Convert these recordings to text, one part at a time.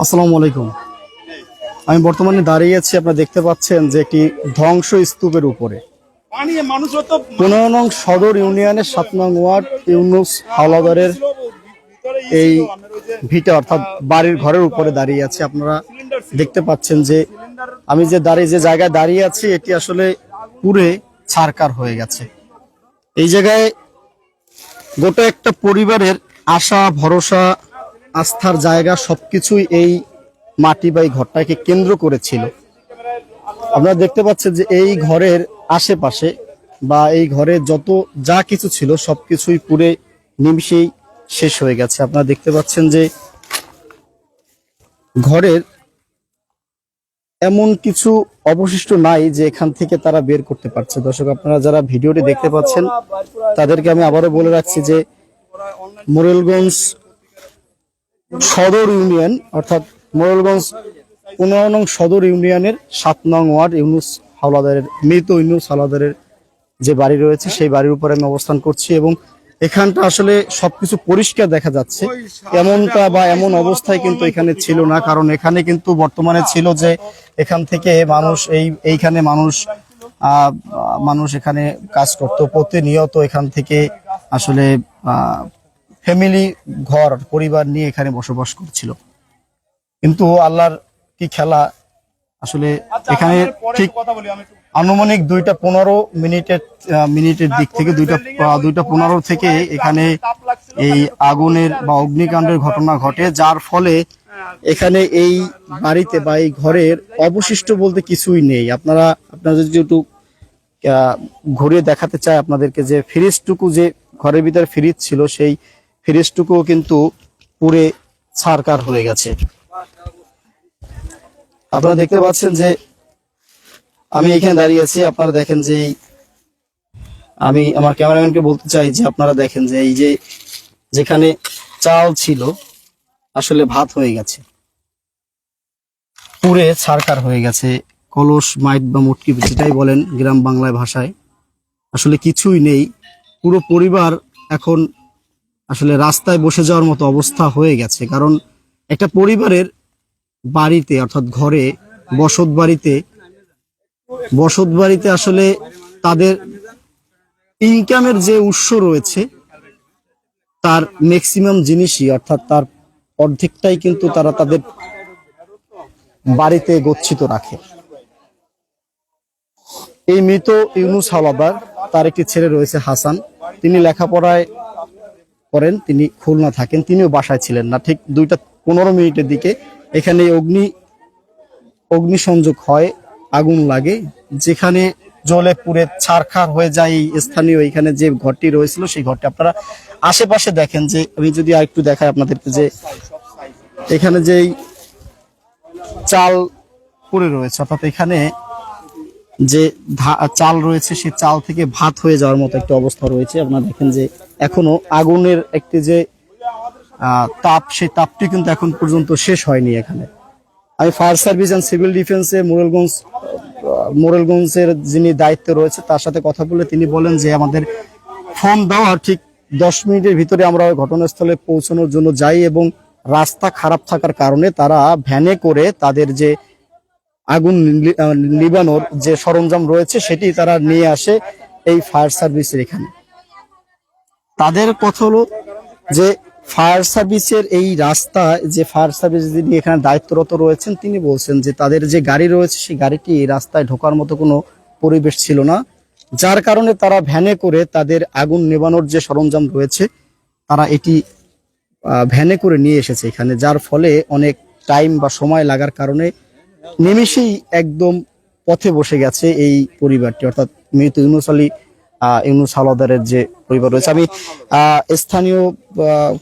আসসালামু আলাইকুম। আমি বর্তমানে দাঁড়িয়ে আছি আপনারা দেখতে পাচ্ছেন যে একটি ধ্বংস স্তূপের উপরে। পানি পনেরো নং সদর ইউনিয়নের সাত নং ওয়ার্ড ইউনুস হাওলাদারের এই ভিটা অর্থাৎ বাড়ির ঘরের উপরে দাঁড়িয়ে আছে। আপনারা দেখতে পাচ্ছেন যে আমি যে দাঁড়িয়ে যে জায়গায় দাঁড়িয়ে আছি এটি আসলে পুরে ছারকার হয়ে গেছে। এই জায়গায় গোটা একটা পরিবারের আশা ভরসা আস্থার জায়গা সবকিছুই এই মাটি বা এই ঘরটাকে কেন্দ্র করেছিল। আপনারা দেখতে পাচ্ছেন যে এই ঘরের আশেপাশে বা এই ঘরে যত যা কিছু ছিল সবকিছুই পুরে নিমিষেই শেষ হয়ে গেছে। আপনারা দেখতে পাচ্ছেন যে ঘরের এমন কিছু অবশিষ্ট নাই যে এখান থেকে তারা বের করতে পারছে। দর্শক, আপনারা যারা ভিডিওটি দেখতে পাচ্ছেন, তাদেরকে আমি আবারও বলে রাখছি যে মোরেলগঞ্জ সদর ইউনিয়ন, অর্থাৎ মোরেলগঞ্জ পনেরো নং সদর ইউনিয়নের সাত নং ওয়ার্ড ইউনুস হাওলাদারের, মৃত ইউনুস হাওলাদারের যে বাড়ি রয়েছে, সেই বাড়ির উপরে আমি অবস্থান করছি এবং এখানটা আসলে সবকিছু পরিষ্কার দেখা যাচ্ছে। এমনটা বা এমন অবস্থায় কিন্তু এখানে ছিল না, কারণ এখানে কিন্তু বর্তমানে ছিল যে এখান থেকে মানুষ এই, এইখানে মানুষ মানুষ এখানে কাজ করতো। প্রতিনিয়ত এখান থেকে আসলে ফ্যামিলি ঘর পরিবার নিয়ে এখানে বসবাস করছিল। কিন্তু আল্লাহর কি খেলা? আসলে এখানে ঠিক আনুমানিক দুইটা পনেরো মিনিটের মিনিটের দিক থেকে দুইটা দুইটা পনেরো থেকে এখানে এই আগুনের বা অগ্নিকাণ্ডের ঘটনা ঘটে যার ফলে এখানে এই বাড়িতে বা এই ঘরের অবশিষ্ট বলতে কিছুই নেই। আপনারা আপনারা যদি একটু আহ, ঘুরিয়ে দেখাতে চাই আপনাদেরকে যে ফ্রিজটুকু যে ঘরের ভিতরে ফ্রিজ ছিল সেই ফ্রিজটুকুও কিন্তু পুরে ছারকার হয়ে গেছে। আপনারা দেখতে পাচ্ছেন যে আমি এখানে দাঁড়িয়ে আছি, আপনারা দেখেন যে আমি আমার ক্যামেরাম্যানকে বলতে চাই যে আপনারা দেখেন যে এই যে যেখানে চাল ছিল, আসলে ভাত হয়ে গেছে। পুরে ছারকার হয়ে গেছে। কলস, মাইট বা মুটকি, যেটাই বলেন গ্রাম বাংলায় ভাষায়, আসলে কিছুই নেই। পুরো পরিবার এখন আসলে রাস্তায় বসে যাওয়ার মতো অবস্থা হয়ে গেছে। কারণ একটা পরিবারের বাড়িতে অর্থাৎ ঘরে বসত বাড়িতে বসত বাড়িতে আসলে তাদের ইনকামের যে উৎস রয়েছে, তার ম্যাক্সিমাম জিনিসই, অর্থাৎ তার অর্ধেকটাই কিন্তু তারা তাদের বাড়িতে গচ্ছিত রাখে। এই মৃত ইউনুস হাওলাদার, তার একটি ছেলে রয়েছে হাসান। তিনি লেখাপড়ায় করেন, তিনি খুলনা থাকেন, তিনিও বাসায় ছিলেন না। ঠিক দুইটা পনেরো মিনিটের দিকে এখানে অগ্নি অগ্নিসংযোগ হয়, আগুন লাগে। যেখানে জলে পুড়ে ছারখার হয়ে যায় স্থানীয় এখানে যে ঘরটি রয়েছিল, সেই ঘরটি আপনারা আশেপাশে দেখেন যে, আমি যদি আর একটু দেখাই আপনাদেরকে যে, এখানে যেই চাল পড়ে রয়েছে, অর্থাৎ এখানে যে চাল রয়েছে, সে চাল থেকে ভাত হয়ে যাওয়ার মতো একটা অবস্থা রয়েছে। আপনারা দেখেন যে এখনও আগুনের একটি যে তাপ, সেই তাপটি কিন্তু এখন পর্যন্ত শেষ হয়নি এখানে। আমি ফায়ার সার্ভিস অ্যান্ড সিভিল ডিফেন্সে মোরেলগঞ্জ, মোরেলগঞ্জের যিনি দায়িত্বে রয়েছে, তার সাথে কথা বলে তিনি বলেন যে আমাদের ফোন দেওয়ার ঠিক দশ মিনিটের ভিতরে আমরা ঘটনাস্থলে পৌঁছানোর জন্য যাই এবং রাস্তা খারাপ থাকার কারণে তারা ভ্যানে করে তাদের যে আগুন নিবানোর যে সরঞ্জাম রয়েছে সেটি তারা নিয়ে আসে এই ফায়ার সার্ভিসের এখানে। তাদের কথা হলো যে ফায়ার সার্ভিসের এই রাস্তা যে ফায়ার সার্ভিস যিনি এখানে দায়িত্বরত রয়েছেন, তিনি বলছেন যে তাদের যে গাড়ি রয়েছে সেই গাড়িটি এই রাস্তায় ঢোকার মতো কোনো পরিবেশ ছিল না। যার কারণে তারা ভ্যানে করে তাদের আগুন নেবানোর যে সরঞ্জাম রয়েছে, তারা এটি ভ্যানে করে নিয়ে এসেছে এখানে, যার ফলে অনেক টাইম বা সময় লাগার কারণে নিমিষেই একদম পথে বসে গেছে এই পরিবারটি, অর্থাৎ মৃত ইউনুস আলী ইউনুস হাওলাদারের যে পরিবার রয়েছে। আমি স্থানীয়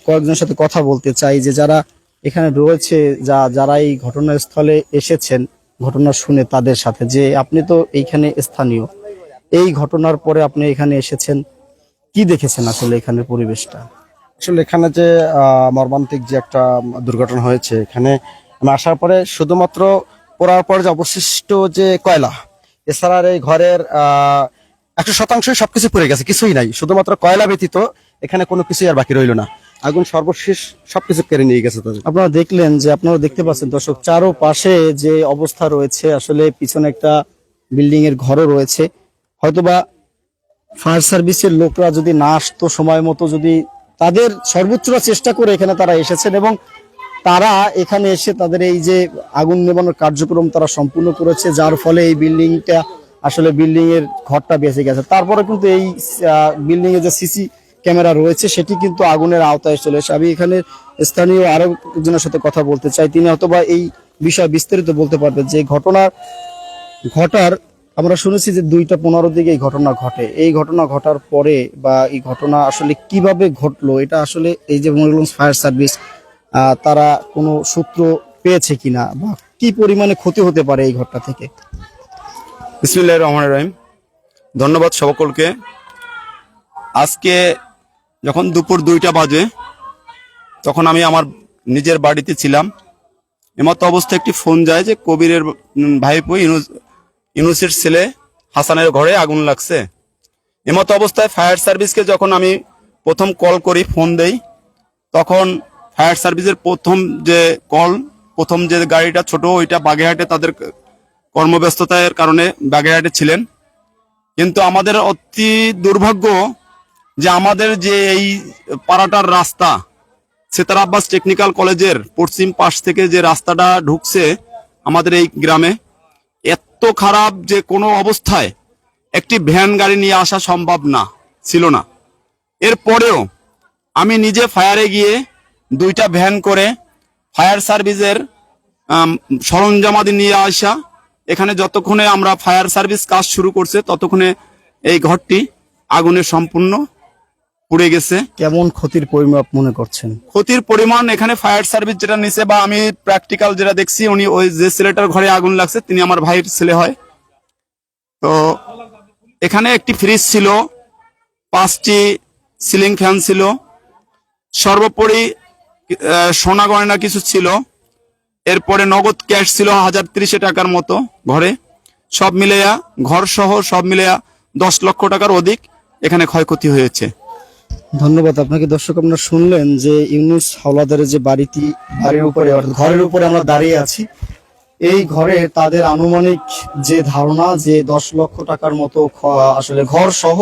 কয়েকজনের সাথে কথা বলতে চাই যে যারা এখানে রয়েছে, যা, যারা এই ঘটনাস্থলে এসেছেন, ঘটনা শুনে তাদের সাথে, যে আপনি তো এইখানে স্থানীয়, এই ঘটনার পরে আপনি এখানে এসেছেন, কি দেখেছেন আসলে এখানের পরিবেশটা? আসলে এখানে যে মর্মান্তিক যে একটা দুর্ঘটনা হয়েছে এখানে আসার পরে শুধুমাত্র পোড়ার পর যে অবশিষ্ট যে কয়লা এছাড়া এই ঘরের একশো শতাংশই সবকিছু পড়ে গেছে, কিছুই নাই। শুধুমাত্র কয়লা ব্যতীত এখানে কোনো কিছুই আর বাকি রইল না। আগুন সর্বশেষ সবকিছু কেড়ে নিয়ে গেছে তাদের। আপনারা দেখলেন যে আপনারা দেখতে পাচ্ছেন, দর্শক চারো পাশে যে অবস্থা রয়েছে, আসলে পিছনে একটা বিল্ডিং এর ঘরও রয়েছে। হয়তোবা ফায়ার সার্ভিসের লোকরা যদি না আসতো, সময় মতো যদি তাদের সর্বোচ্চটা চেষ্টা করে এখানে তারা এসেছেন এবং তারা এখানে এসে তাদের এই যে আগুন নেবানোর কার্যক্রম তারা সম্পূর্ণ করেছে, যার ফলে এই বিল্ডিংটা আসলে বিল্ডিং এর ঘরটা বেঁচে গেছে। তারপরে কিন্তু এই বিল্ডিং এর যে সিসি ক্যামেরা রয়েছে, সেটি কিন্তু আগুনের আওতায় চলে এসে আমি এখানে স্থানীয় আরও একজনের সাথে কথা বলতে চাই। তিনি অথবা এই বিষয়ে বিস্তারিত বলতে পারবেন যে ঘটনার, ঘটার, আমরা শুনেছি যে দুইটা পনেরো দিকে এই ঘটনা ঘটে। এই ঘটনা ঘটার পরে বা এই ঘটনা আসলে কীভাবে ঘটলো, এটা আসলে এই যে মনিরগঞ্জ ফায়ার সার্ভিস তারা কোনো সূত্র পেয়েছে কিনা বা কি পরিমাণে ক্ষতি হতে পারে এই ঘটনা থেকে? বিসমিল্লাহ রহমান রহিম। ধন্যবাদ সকলকে। আজকে যখন দুপুর দুইটা বাজে, তখন আমি আমার নিজের বাড়িতে ছিলাম। এমতো অবস্থায় একটি ফোন যায় যে কবিরের ভাইপো ইনুস ইনুসের ছেলে হাসানের ঘরে আগুন লাগছে। এমতো অবস্থায় ফায়ার সার্ভিসকে যখন আমি প্রথম কল করি, ফোন দেই, তখন ফায়ার সার্ভিসের প্রথম যে কল প্রথম যে গাড়িটা ছোট, ওইটা বাগেরহাটে তাদের কর্মব্যস্ততার কারণে বাগেরহাটে ছিলেন। কিন্তু আমাদের অতি দুর্ভাগ্য যে আমাদের যে এই পাড়াটার রাস্তা সেতার আব্বাস টেকনিক্যাল কলেজের পশ্চিম পাশ থেকে যে রাস্তাটা ঢুকছে আমাদের এই গ্রামে, এত খারাপ যে কোনো অবস্থায় একটি ভ্যান গাড়ি নিয়ে আসা সম্ভব না, ছিল না। এরপরেও আমি নিজে ফায়ারে গিয়ে দুইটা ভ্যান করে ফায়ার সার্ভিসের সরঞ্জামাদি নিয়ে আসা। এখানে যতক্ষণে আমরা ফায়ার সার্ভিস কাজ শুরু করছে ততক্ষণে এই ঘরটি আগুনে সম্পূর্ণ পুড়ে গেছে। কেমন ক্ষতির পরিমাপ মনে করছেন? ক্ষতির পরিমাণ এখানে ফায়ার সার্ভিস যেটা নিছে বা আমি প্র্যাকটিক্যাল যেটা দেখছি উনি ওই যে ছেলেটার ঘরে আগুন লাগছে তিনি আমার ভাইয়ের ছেলে হয়। তো এখানে একটি ফ্রিজ ছিল পাঁচটি সিলিং ফ্যান ছিল। সর্বোপরি সোনা গয়না কিছু ছিল। এরপরে নগদ ক্যাশ ছিল হাজার ত্রিশে টাকার মতো ঘরে। সব মিলেয়া ঘর সহ সব মিলেয়া দশ লক্ষ টাকার অধিক এখানে ক্ষয়ক্ষতি হয়েছে। ধন্যবাদ। আপনাকে দর্শক আপনারা শুনলেন যে ইউনুস হাওলাদারের যে বাড়িটি, বাড়ির উপরে, অর্থাৎ ঘরের উপরে আমরা দাঁড়িয়ে আছি। এই ঘরে তাদের আনুমানিক যে ধারণা যে দশ লক্ষ টাকার মতো আসলে ঘর সহ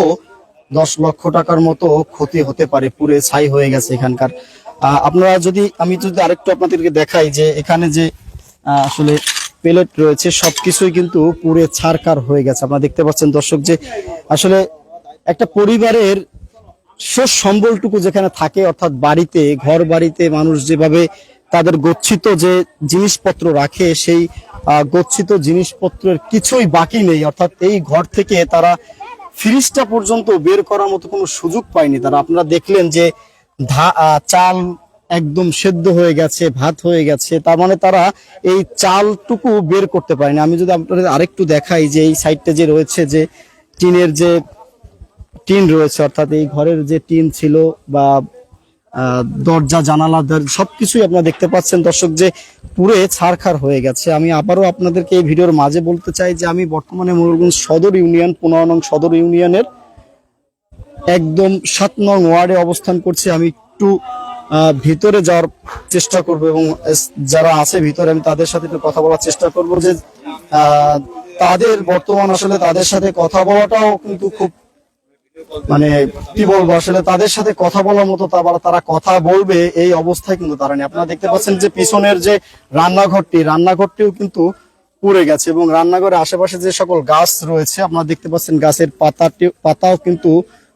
দশ লক্ষ টাকার মতো ক্ষতি হতে পারে পুরে ছাই হয়ে গেছে এখানকার। আপনারা যদি, আমি যদি আরেকটু আপনাদেরকে দেখাই যে এখানে যে আসলে প্লেট রয়েছে, সবকিছুই কিন্তু পুরে ছারকার হয়ে গেছে। আপনারা দেখতে পাচ্ছেন দর্শক যে, আসলে একটা পরিবারের শেষ সম্বলটুকু যেখানে থাকে, অর্থাৎ বাড়িতে, ঘর বাড়িতে মানুষ যেভাবে তাদের গচ্ছিত যে জিনিসপত্র রাখে, সেই গচ্ছিত জিনিসপত্রের কিছুই বাকি নেই। অর্থাৎ এই ঘর থেকে তারা ফ্রিজটা পর্যন্ত বের করার মতো কোনো সুযোগ পায়নি তারা। আপনারা দেখলেন যে চাল একদম সেদ্ধ হয়ে গেছে, ভাত হয়ে গেছে, তার মানে তারা এই চালটুকু বের করতে পারেনি। আমি যদি আপনাদের আরেকটু দেখাই যে এই সাইডটা যে রয়েছে, যে টিনের যে টিন রয়েছে, অর্থাৎ এই ঘরের যে টিন ছিল বা দরজা, জানালা সবকিছুই আপনারা দেখতে পাচ্ছেন। দর্শক, যে পুরে ছারখার হয়ে গেছে। আমি আবারও আপনাদেরকে এই ভিডিওর মাঝে বলতে চাই যে আমি বর্তমানে ময়ূরগঞ্জ সদর ইউনিয়ন, পনেরো সদর ইউনিয়নের একদম সাত নং ওয়ার্ডে অবস্থান করছি। আমি একটু ভিতরে যাওয়ার চেষ্টা করব এবং যারা আছে ভিতরে, আমি তাদের সাথে একটু কথা বলার চেষ্টা করব যে তাদের বর্তমান আসলে তাদের সাথে কথা বলাটাও কিন্তু খুব মানে কি বলব, আসলে তাদের সাথে কথা বলার মতো তারা কথা বলবে, এই অবস্থায় কিন্তু তারা নেই। আপনারা দেখতে পাচ্ছেন যে পিছনের যে রান্নাঘরটি, রান্নাঘরটিও কিন্তু পুড়ে গেছে এবং রান্নাঘরের আশেপাশে যে সকল গাছ রয়েছে, আপনারা দেখতে পাচ্ছেন গাছের পাতাটি পাতাও কিন্তু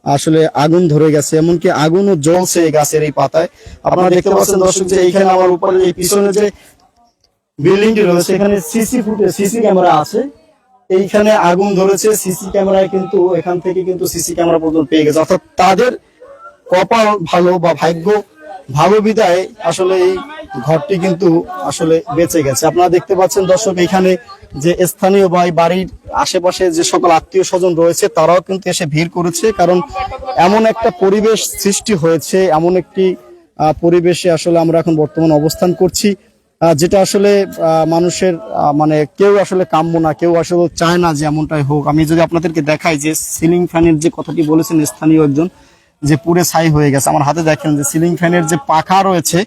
আসলে আগুন ধরে গেছে, এমনকি আগুনও জ্বলছে এই গাছের এই পাতায়। আপনারা দেখতে পাচ্ছেন দর্শক যে এইখানে আমার উপরে এই পিছনে যে বিল্ডিংটি রয়েছে এখানে সিসি ফুটে সিসি ক্যামেরা আছে। এইখানে আগুন ধরেছে, সিসি ক্যামেরায় কিন্তু এখান থেকে কিন্তু সিসি ক্যামেরা পর্যন্ত পেয়ে গেছে। অর্থাৎ তাদের কপাল ভালো বা ভাগ্য ভালো বিদায় আসলে এই ঘরটি কিন্তু আসলে বেঁচে গেছে। আপনারা দেখতে পাচ্ছেন দর্শক, এখানে যে স্থানীয় বা বাড়ির আশেপাশে যে সকল আত্মীয় স্বজন রয়েছে, তারাও কিন্তু এসে ভিড় করেছে। কারণ এমন একটা পরিবেশ সৃষ্টি হয়েছে, এমন একটি পরিবেশে আসলে আমরা এখন বর্তমান অবস্থান করছি যেটা আসলে মানুষের মানে কেউ আসলে কাম্য না, কেউ আসলে চায় না যে এমনটাই হোক। আমি যদি আপনাদেরকে দেখাই যে সিলিং ফ্যানের যে কথাটি বলেছেন স্থানীয় একজন, যে পুরে ছাই হয়ে গেছে। আমার হাতে দেখেন যে সিলিং ফ্যানের যে পাখা রয়েছে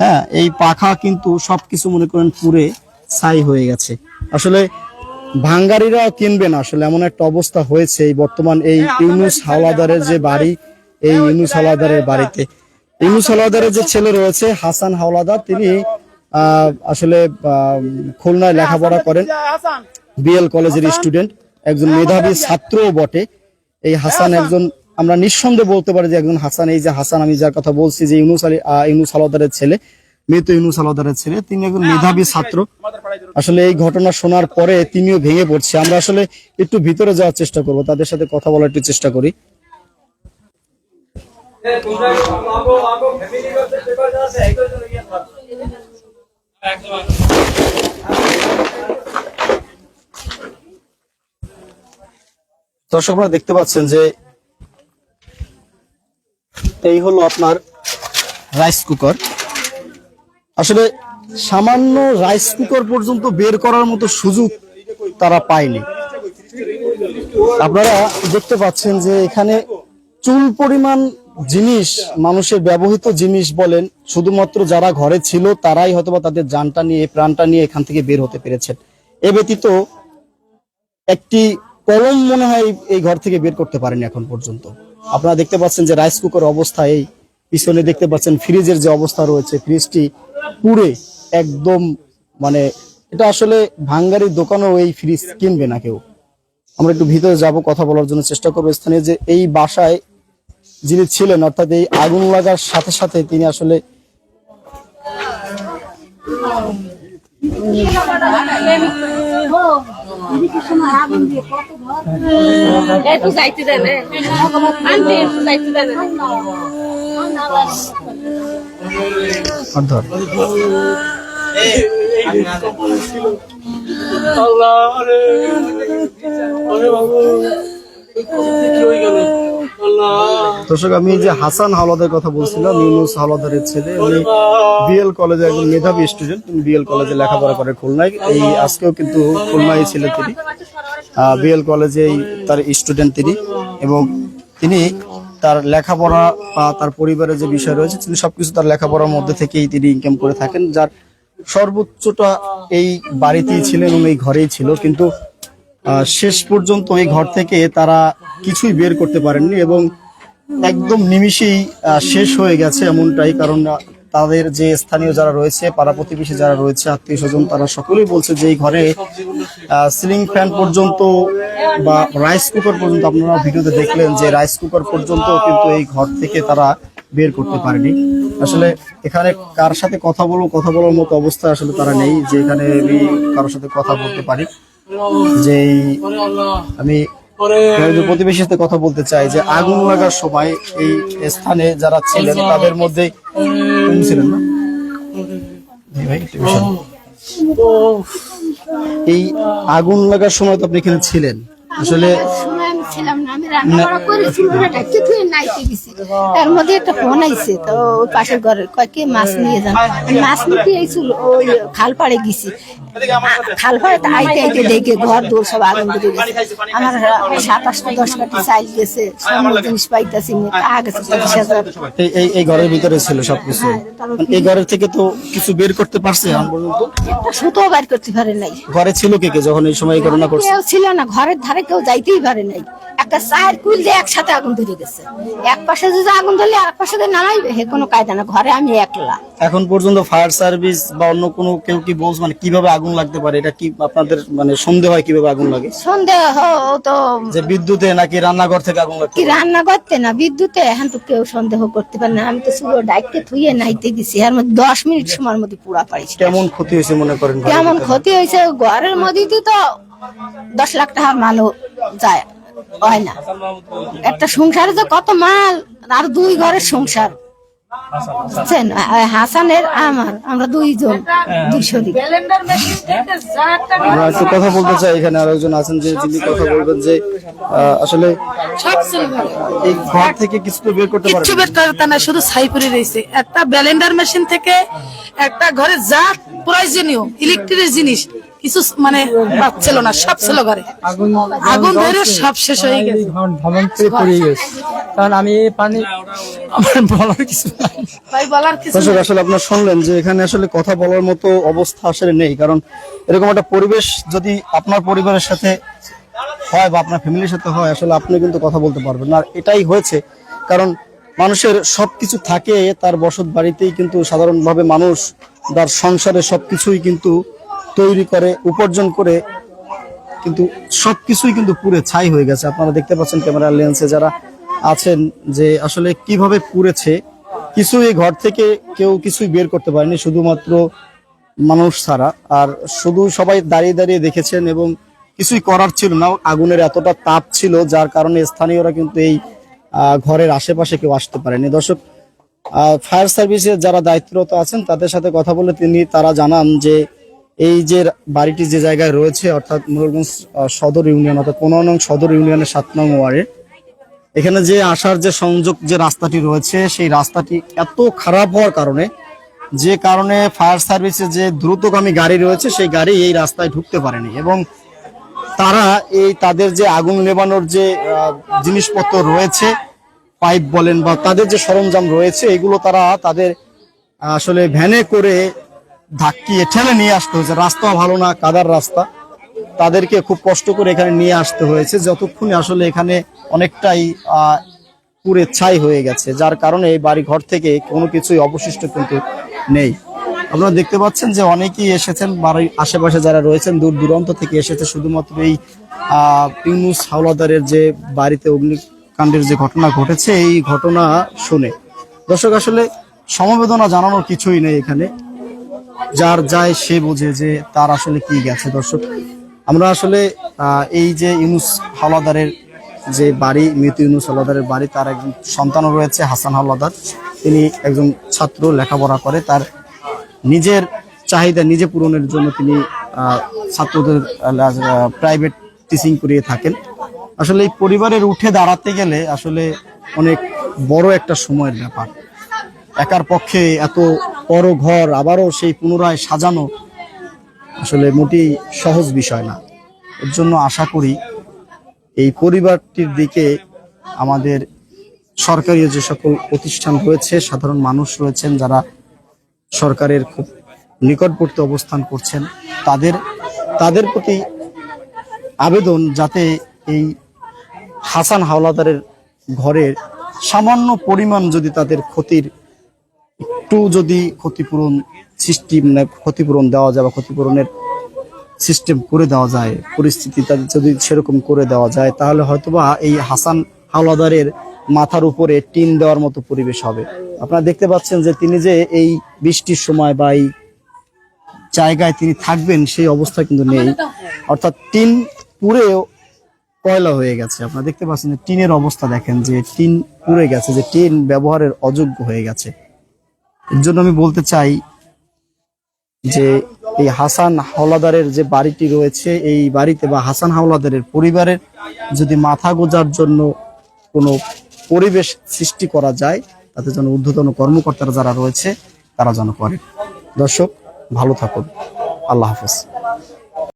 হ্যাঁ এই পাখা কিন্তু সবকিছু মনে করেন পুরে ছাই হয়ে গেছে। আসলে ভাঙ্গারিরা কিনবে না। আসলে এমন একটা অবস্থা হয়েছে এই বর্তমান এই ইউনুস হাওলাদারের যে বাড়ি এই ইউনুস হাওলাদারের বাড়িতে। ইউনুস হাওলাদারের যে ছেলে রয়েছে হাসান হাওলাদার তিনি আসলে খুলনায় লেখাপড়া করেন। বিএল কলেজের স্টুডেন্ট একজন মেধাবী ছাত্রও বটে। এই হাসান একজন আমরা নিঃসন্দেহে বলতে পারি যে একজন হাসান। এই যে হাসান আমি যার কথা বলছি যে ইউনুস আলী ইউনুস হাওলাদারের ছেলে মৃত ইউনুস হাওলাদারের ছেলে তিনি একজন মেধাবী ছাত্র। আসলে এই ঘটনা শোনার পরে তিনিও ভেঙে পড়ছে। আমরা আসলে একটু ভিতরে যাওয়ার চেষ্টা করব তাদের সাথে কথা বলার একটু চেষ্টা করি। দর্শক আপনারা দেখতে পাচ্ছেন যে এই হলো আপনার রাইস কুকার। আসলে সামান্য রাইস কুকার পর্যন্ত বের করার মতো সুযোগ তারা পায়নি। আপনারা দেখতে পাচ্ছেন যে এখানে চুল পরিমাণ জিনিস, মানুষের ব্যবহৃত জিনিস বলেন, শুধুমাত্র যারা ঘরে ছিল তারাই হয়তোবা তাদের জানটা নিয়ে, প্রাণটা নিয়ে এখান থেকে বের হতে পেরেছেন। এ ব্যতীত একটি কলম মনে হয় এই- ঘর থেকে বের করতে পারেনি এখন পর্যন্ত। আপনারা দেখতে পাচ্ছেন যে রাইস কুকার অবস্থা এই, পিছনে দেখতে পাচ্ছেন ফ্রিজের যে অবস্থা রয়েছে ফ্রিজটি পুরে একদম মানে এটা আসলে ভাঙ্গারি দোকানেও এই ফ্রিজ কিনবে না কেউ। আমরা একটু ভিতরে যাব কথা বলার জন্য চেষ্টা করব স্থানীয় যে এই বাসায় যিনি ছিলেন অর্থাৎ এই আগুন লাগার সাথে সাথে তিনি আসলে একটু দর্শক, আমি যে হাসান হাওলাদার কথা বলছিলাম, ইউনুস হাওলাদারের ছেলে, উনি বিএল কলেজে একজন মেধাবী স্টুডেন্ট বিএল কলেজে লেখাপড়া করে খুলনায়। এই আজকেও কিন্তু খুলনায় ছিলেন তিনি। বিএল কলেজে তার স্টুডেন্ট তিনি এবং তিনি তার লেখাপড়া বা তার পরিবারের যে বিষয় রয়েছে, তিনি সবকিছু তার লেখাপড়ার মধ্যে থেকেই তিনি ইনকাম করে থাকেন, যার সর্বোচ্চটা এই বাড়িতেই ছিলেন এবং এই ঘরেই ছিল, কিন্তু শেষ পর্যন্ত এই ঘর থেকে তারা কিছুই বের করতে পারেননি এবং একদম নিমিষেই শেষ হয়ে গেছে এমনটাই, কারণ তাদের যে স্থানীয় যারা রয়েছে, পাড়া প্রতিবেশী যারা রয়েছে, আত্মীয় স্বজন, তারা সকলেই বলছে যে এই ঘরে সিলিং ফ্যান পর্যন্ত বা রাইস কুকার পর্যন্ত আপনারা ভিডিওতে দেখলেন যে রাইস কুকার পর্যন্ত কিন্তু এই ঘর থেকে তারা বের করতে পারেনি। আসলে এখানে কার সাথে কথা বলব, কথা বলার মতো অবস্থা আসলে তারা নেই যে এখানে আমি কারোর সাথে কথা বলতে পারি। যে আমি প্রতিবেশীর সাথে কথা বলতে চাই যে আগুন লাগার সময় এই স্থানে যারা ছিলেন, তাদের মধ্যে ছিলেন না। এই আগুন লাগার সময় তো আপনি এখানে ছিলেন। আসলে সময় আমি ছিলাম না আমি রান্না তার মধ্যে একটা ফোন আইছে তো ওই পাশের ঘরে কয় কে মাছ নিয়ে যান। মাছ নিতে ওই খাল পাড়ে গেছি। খাল পাড়ে আইতে আইতে দেখে ঘর সব আগুন ধরে গেছে। আমার দশ কাটি চাইল গেছে সামনে জিনিস পাইতাছি টাকা গেছে হাজার। এই এই ঘরের ভিতরে ছিল সবকিছু। এই ঘরের থেকে তো কিছু বের করতে পারছে এখন পর্যন্ত? একটা সুতো বার করতে পারে নাই। ঘরে ছিল কে কে যখন এই সময় ঘটনা করছে কেউ ছিল না ঘরের ধারে কেউ যাইতেই পারে নাই। একটা চায়ের কুল দিয়ে একসাথে আগুন ধরে গেছে এক পাশে যদি আগুন ধরলে আর পাশে দিয়ে নামাইবে হে কোনো কায়দা না ঘরে আমি একলা। এখন পর্যন্ত ফায়ার সার্ভিস বা অন্য কোনো কেউ কি বলছে মানে কীভাবে আগুন লাগতে পারে? এটা কি আপনাদের মানে সন্দেহ হয় কীভাবে আগুন লাগে? সন্দেহ তো যে বিদ্যুতে নাকি রান্নাঘর থেকে আগুন লাগতে কি রান্না করতে না বিদ্যুতে এখন তো কেউ সন্দেহ করতে পারে না। আমি তো শুধু ডাইকতে থুয়ে নাইতে গেছি আর মধ্যে দশ মিনিট সময়ের মধ্যে পুরা পাইছি কেমন ক্ষতি হয়েছে মনে করেন কেমন ক্ষতি হয়েছে? ঘরের মধ্যে তো দশ লাখ টাকার মালও যায়। হয় না। একটা সংসারে যে কত মাল আর দুই ঘরের সংসার। বুঝছেন? হাসানের আমার আমরা দুইজন দুই শরীর আমরা একটু কথা বলতে চাই এখানে আর একজন আছেন যে কথা বলবেন যে আহ, আসলে এই ঘর থেকে কিছু তো বের করতে কিচ্ছু পারবেন বের করতে না শুধু ছাই পড়ে রয়েছে। একটা ব্যালেন্ডার মেশিন থেকে একটা ঘরে যা প্রয়োজনীয় ইলেকট্রিক জিনিস কিছু মানে পাচ্ছিল না সব ছিল ঘরে। আগুন আগুন ধরে সব শেষ হয়ে গেছে। পড়ে গেছে। কারণ আমি পানি আমার বলার কিছু নাই। ভাই বলার কিছু দর্শক আসলে আপনার শুনলেন যে এখানে আসলে কথা বলার মতো অবস্থা আসলে নেই। কারণ এরকম একটা পরিবেশ যদি আপনার পরিবারের সাথে হয় বা আপনার ফ্যামিলির সাথে হয় আসলে আপনি কিন্তু কথা বলতে পারবেন আর এটাই হয়েছে। কারণ মানুষের সবকিছু থাকে তার বসত বাড়িতেই কিন্তু সাধারণভাবে মানুষ তার সংসারে সবকিছুই কিন্তু তৈরি করে, উপার্জন করে, কিন্তু সব কিছুই কিন্তু পুরে ছাই হয়ে গেছে। আপনারা দেখতে পাচ্ছেন ক্যামেরার লেন্সে যারা আছেন যে আসলে কীভাবে পুড়েছে কিছু এই ঘর থেকে কেউ কিছুই বের করতে পারেনি, শুধুমাত্র মানুষ ছাড়া। আর শুধু সবাই দাঁড়িয়ে দাঁড়িয়ে দেখেছেন এবং কিছুই করার ছিল না, আগুনের এতটা তাপ ছিল, যার কারণে স্থানীয়রা কিন্তু এই ঘরের আশেপাশে কেউ আসতে পারেনি। দর্শক ফায়ার সার্ভিসের যারা দায়িত্বরত আছেন, তাদের সাথে কথা বলে তিনি, তারা জানান যে এই যে বাড়িটি যে জায়গায় রয়েছে, অর্থাৎ মুরগঞ্জ সদর ইউনিয়ন, অর্থাৎ পনেরো নং সদর ইউনিয়নের সাত নং ওয়ার্ডে, এখানে যে আসার যে সংযোগ যে রাস্তাটি রয়েছে, সেই রাস্তাটি এত খারাপ হওয়ার কারণে, যে কারণে ফায়ার সার্ভিসের যে দ্রুতগামী গাড়ি রয়েছে, সেই গাড়ি এই রাস্তায় ঢুকতে পারেনি। এবং তারা এই তাদের যে আগুন নেবানোর যে জিনিসপত্র রয়েছে, পাইপ বলেন বা তাদের যে সরঞ্জাম রয়েছে, এগুলো তারা তাদের আসলে ভ্যানে করে ধাক্কিয়ে ঠেলে নিয়ে আসতে হয়েছে। রাস্তা ভালো না, কাদার রাস্তা। তাদেরকে খুব কষ্ট করে এখানে নিয়ে আসতে হয়েছে, যতক্ষণে আসলে এখানে অনেকটাই পুড়ে ছাই হয়ে গেছে, যার কারণে এই বাড়ি ঘর থেকে কোনো কিছুই অবশিষ্ট কিন্তু নেই। আপনারা দেখতে পাচ্ছেন যে অনেকেই এসেছেন, বাড়ির আশেপাশে যারা রয়েছেন, দূর দূরান্ত থেকে এসেছে। শুধুমাত্র এই ইউনুস হাওলাদারের যে বাড়িতে অগ্নিকাণ্ডের যে ঘটনা ঘটেছে, এই ঘটনা শুনে। দর্শক, আসলে সমবেদনা জানানোর কিছুই নেই এখানে। যার যায় সে বোঝে যে তার আসলে কি গেছে। দর্শক, আমরা আসলে এই যে ইউনুস হাওলাদারের যে বাড়ি, মৃত ইউনুস হাওলাদারের বাড়ি, তার একজন সন্তানও রয়েছে, হাসান হাওলাদার। তিনি একজন ছাত্র, লেখাপড়া করে। তার নিজের চাহিদা নিজে পূরণের জন্য তিনি ছাত্রদের প্রাইভেট টিচিং করিয়ে থাকেন। আসলে এই পরিবারের উঠে দাঁড়াতে গেলে আসলে অনেক বড় একটা সময়ের ব্যাপার। একার পক্ষে এত বড় ঘর, আবারও সেই পুনরায় সাজানো আসলে মোটেই সহজ বিষয় না। এর জন্য আশা করি এই পরিবারটির দিকে আমাদের সরকারি যে সকল প্রতিষ্ঠান রয়েছে, সাধারণ মানুষ রয়েছেন যারা সরকারের খুব নিকটবর্তী অবস্থান করছেন, তাদের তাদের প্রতি আবেদন যাতে এই হাসান হাওলাদারের ঘরের সামান্য পরিমাণ যদি তাদের ক্ষতির একটু যদি ক্ষতিপূরণ সৃষ্টি মানে ক্ষতিপূরণ দেওয়া যায় বা ক্ষতিপূরণের সিস্টেম করে দেওয়া যায়, পরিস্থিতি তাদের যদি সেরকম করে দেওয়া যায়, তাহলে হয়তোবা এই হাসান হাওলাদারের মাথার উপরে টিন দেওয়ার মতো পরিবেশ হবে। আপনারা দেখতে পাচ্ছেন যে তিনি যে এই বৃষ্টির সময় বা এই জায়গায় তিনি থাকবেন, সেই অবস্থা কিন্তু নেই। অর্থাৎ টিন পুরেও কয়লা হয়ে গেছে। আপনারা দেখতে পাচ্ছেন যে টিনের অবস্থা দেখেন যে টিন পুড়ে গেছে, যে টিন ব্যবহারের অযোগ্য হয়ে গেছে। এর জন্য আমি বলতে চাই যে এই হাসান হাওলাদারের যে বাড়িটি রয়েছে, এই বাড়িতে বা হাসান হাওলাদারের পরিবারের যদি মাথা গোজার জন্য কোনো পরিবেশ সৃষ্টি করা যায়, তাতে যেন ঊর্ধ্বতন কর্মকর্তারা যারা রয়েছে, তারা যেন করে। দর্শক, ভালো থাকুন। আল্লাহ হাফেজ।